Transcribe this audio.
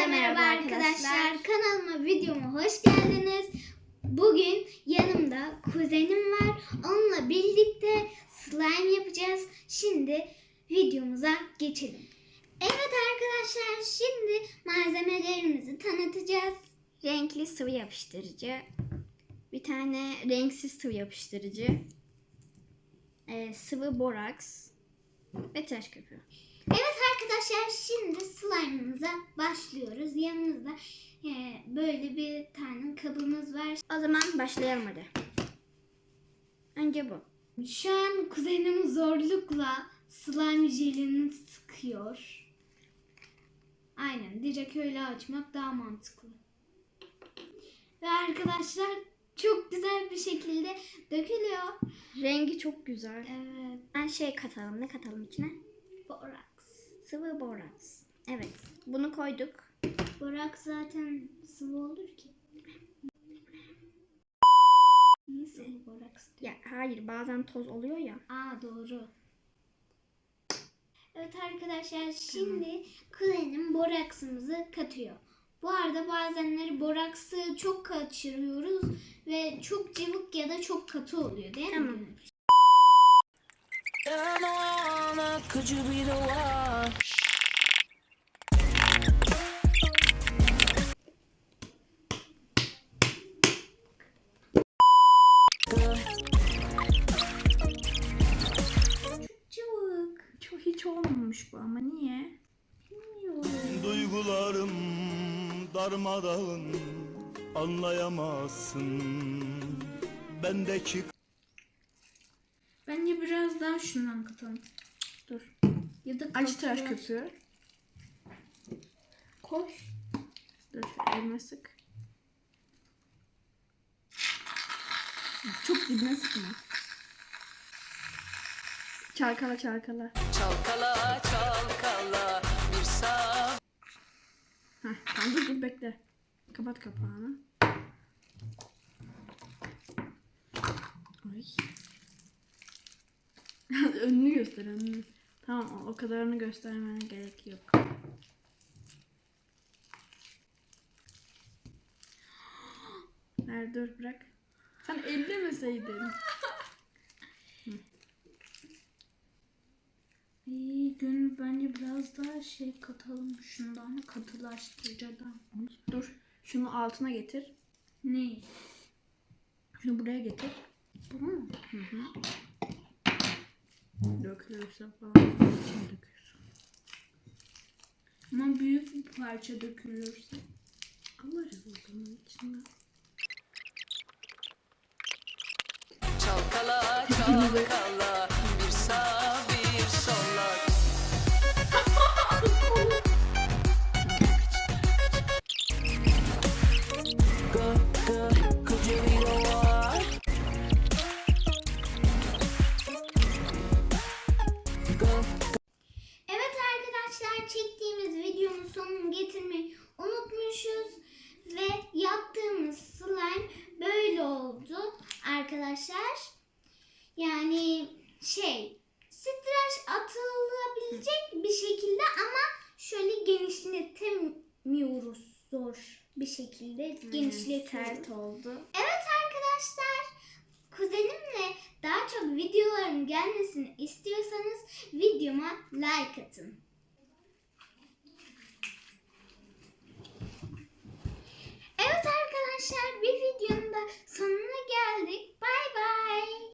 Hepinize merhaba arkadaşlar. Kanalıma, videoma hoş geldiniz. Bugün yanımda kuzenim var. Onunla birlikte slime yapacağız. Şimdi videomuza geçelim. Evet arkadaşlar şimdi malzemelerimizi tanıtacağız. Renkli sıvı yapıştırıcı. Bir tane renksiz sıvı yapıştırıcı. Ee, sıvı boraks. Ve tıraş köpüğü. Evet arkadaşlar şimdi slime'ımıza başlıyoruz. Yanımızda e, böyle bir tane kabımız var. O zaman başlayalım hadi. Önce bu. Şu an kuzenim zorlukla slime jelini sıkıyor. Aynen direkt öyle açmak daha mantıklı. Ve arkadaşlar çok güzel bir şekilde dökülüyor. Rengi çok güzel. Evet. Ben şey katalım. Ne katalım içine? Boraks. Sıvı boraks. Evet. Bunu koyduk. Boraks zaten sıvı olur ki. Niye sıvı boraks? Ya hayır bazen toz oluyor ya. Aa doğru. Evet arkadaşlar şimdi kuzenim boraksımızı katıyor. Bu arada bazenleri boraksı çok kaçırıyoruz ve çok cıvık ya da çok katı oluyor değil mi? Am On could you be the one? Cıvık. Çok hiç olmamış bu ama niye? Duygularım darmadağın anlayamazsın Bendeki Bence biraz daha şundan katalım. Dur. Ya da Acı tıraş köpüğü. Koş. Dur şu elime sık. Çok dibine sıkma. Çalkala çalkala. Çalkala çalkala bir sağ Heh, tamam dur dur bekle. Kapat kapağını. Ay. önünü göster önünü. Tamam o- kadarını göstermene gerek yok. Ver dur bırak. Sen ellemeseydin. Hı. İyi gönül bence biraz daha şey katalım şundan katılaştırıcıdan. Dur şunu altına getir. Ne? Şunu buraya getir. Bu mu? Dökülürse falan içine döküyorsun. Ama büyük bir parça dökülürse. Alırız o zaman içinden. çalkala çalkala Yani şey streç atılabilecek bir şekilde ama şöyle genişletemiyoruz zor bir şekilde genişletiyoruz. Sert oldu. Evet arkadaşlar, kuzenimle daha çok videoların gelmesini istiyorsanız videoma like atın.